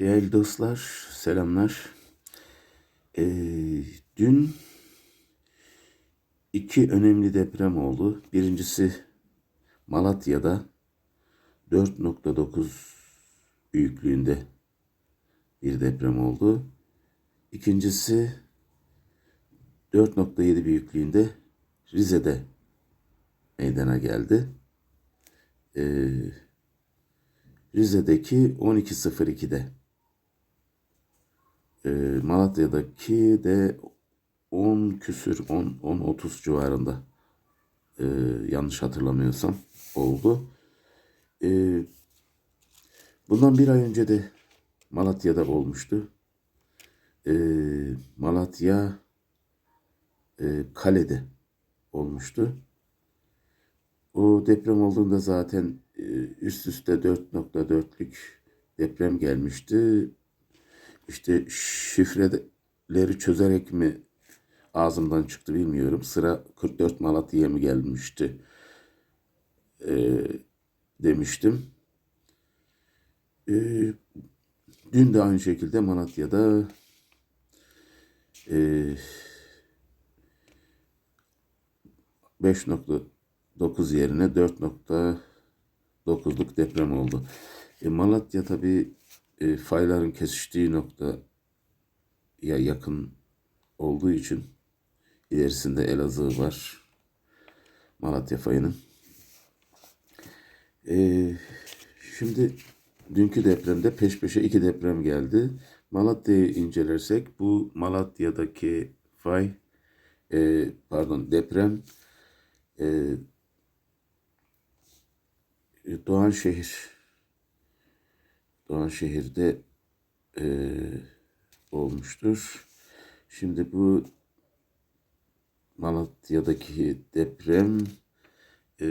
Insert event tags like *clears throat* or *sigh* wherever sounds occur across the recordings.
Değerli dostlar, selamlar. Ee, dün iki önemli deprem oldu. Birincisi Malatya'da 4.9 büyüklüğünde bir deprem oldu. İkincisi 4.7 büyüklüğünde Rize'de meydana geldi. Ee, Rize'deki 12.02'de. Ee, Malatya'daki de 10 küsür 10 10 30 civarında Ee, yanlış hatırlamıyorsam oldu. Ee, bundan bir ay önce de Malatya'da olmuştu. Ee, Malatya e, Kale'de olmuştu. O deprem olduğunda zaten e, üst üste 4.4'lük deprem gelmişti. İşte şifreleri çözerek mi ağzımdan çıktı bilmiyorum. Sıra 44 Malatya'ya mı gelmişti e, demiştim. E, dün de aynı şekilde Malatya'da e, 5.9 yerine 4.9'luk deprem oldu. E, Malatya tabii e, fayların kesiştiği noktaya yakın olduğu için ilerisinde Elazığ var. Malatya fayının. E, şimdi dünkü depremde peş peşe iki deprem geldi. Malatya'yı incelersek bu Malatya'daki fay e, pardon deprem e, Doğanşehir Doğanşehir'de e, olmuştur. Şimdi bu Malatya'daki deprem e,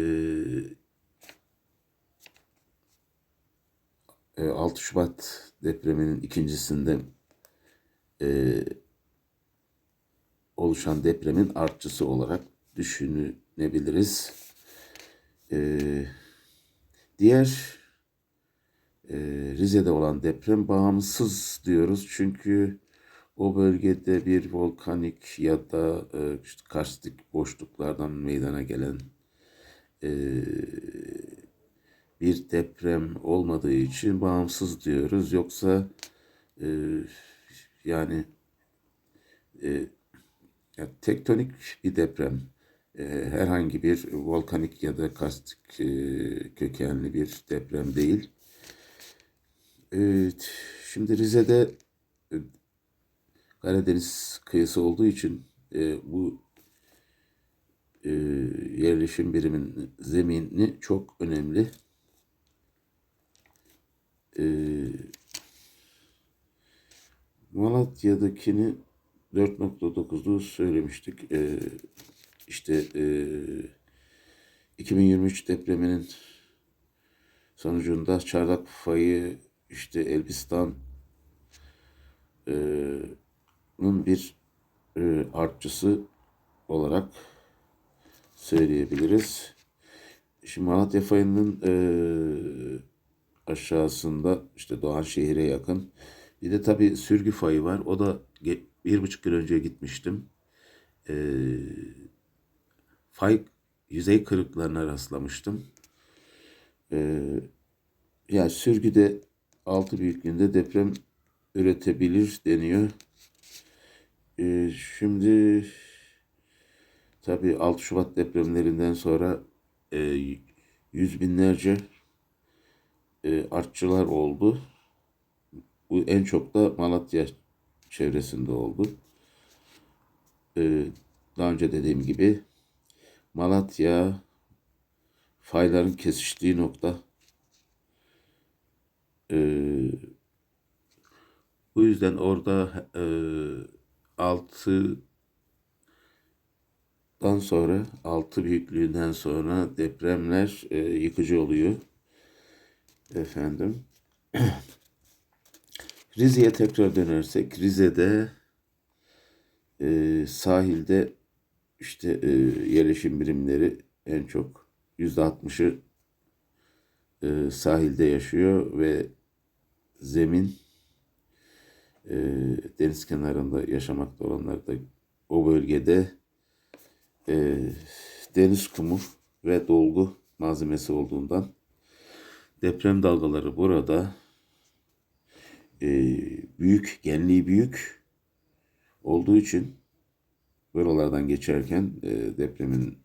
e, 6 Şubat depreminin ikincisinde e, oluşan depremin artçısı olarak düşünebiliriz. Ee, diğer e, Rize'de olan deprem bağımsız diyoruz çünkü o bölgede bir volkanik ya da işte karstik boşluklardan meydana gelen e, bir deprem olmadığı için bağımsız diyoruz. Yoksa e, yani e, tektonik bir deprem herhangi bir volkanik ya da karstik kökenli bir deprem değil. Evet, şimdi Rize'de e, Karadeniz kıyısı olduğu için e, bu e, yerleşim birimin zemini çok önemli. E, Malatya'dakini 4.9'u söylemiştik. E, işte e, 2023 depreminin sonucunda Çardak Fayı işte Elbistan e, bir e, artçısı olarak söyleyebiliriz. Şimdi Malatya fayının e, aşağısında işte Doğanşehir'e yakın. Bir de tabii Sürgü fayı var. O da bir buçuk yıl önce gitmiştim. Fay yüzey kırıklarına rastlamıştım. E, yani Sürgü'de 6 büyüklüğünde deprem üretebilir deniyor. Ee, şimdi tabii 6 Şubat depremlerinden sonra e, yüz binlerce e, artçılar oldu. Bu en çok da Malatya çevresinde oldu. Ee, daha önce dediğim gibi Malatya fayların kesiştiği nokta ee, bu yüzden orada e, altıdan sonra altı büyüklüğünden sonra depremler e, yıkıcı oluyor. Efendim. *clears throat* Rize'ye tekrar dönersek Rize'de e, sahilde işte e, yerleşim birimleri en çok yüzde altmışı e, sahilde yaşıyor ve zemin e, deniz kenarında yaşamakta olanlar da o bölgede e, deniz kumu ve dolgu malzemesi olduğundan deprem dalgaları burada e, büyük, genliği büyük olduğu için buralardan geçerken e, depremin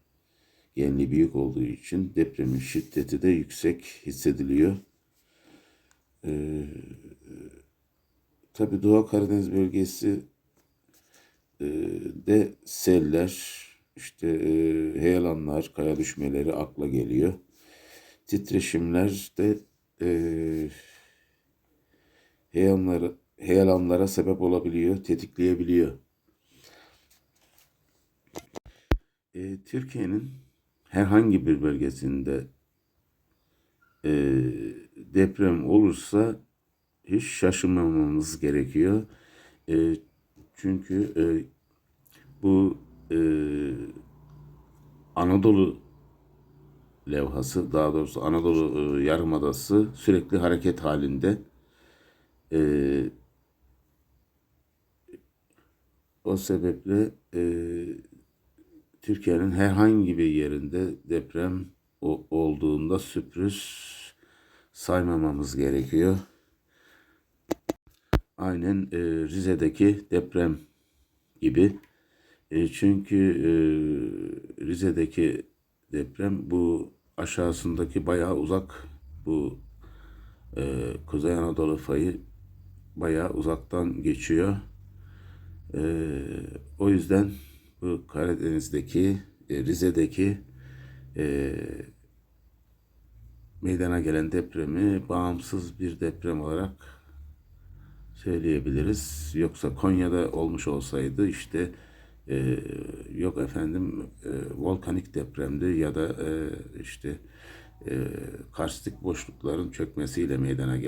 genliği büyük olduğu için depremin şiddeti de yüksek hissediliyor. E, tabii Doğu Karadeniz bölgesi e, de seller, işte e, heyelanlar, kaya düşmeleri akla geliyor. Titreşimler de e, heyelanlara, heyelanlara sebep olabiliyor, tetikleyebiliyor. E, Türkiye'nin herhangi bir bölgesinde e, deprem olursa hiç şaşırmamamız gerekiyor. E, çünkü e, bu e, Anadolu levhası, daha doğrusu Anadolu e, Yarımadası sürekli hareket halinde. E, o sebeple e, Türkiye'nin herhangi bir yerinde deprem olduğunda sürpriz saymamamız gerekiyor. Aynen e, Rize'deki deprem gibi. E, çünkü e, Rize'deki deprem bu aşağısındaki bayağı uzak bu e, Kuzey Anadolu fayı bayağı uzaktan geçiyor. E, o yüzden bu Karadeniz'deki, e, Rize'deki e, meydana gelen depremi bağımsız bir deprem olarak söyleyebiliriz. Yoksa Konya'da olmuş olsaydı işte e, yok efendim e, volkanik depremdi ya da e, işte e, karstik boşlukların çökmesiyle meydana geldi.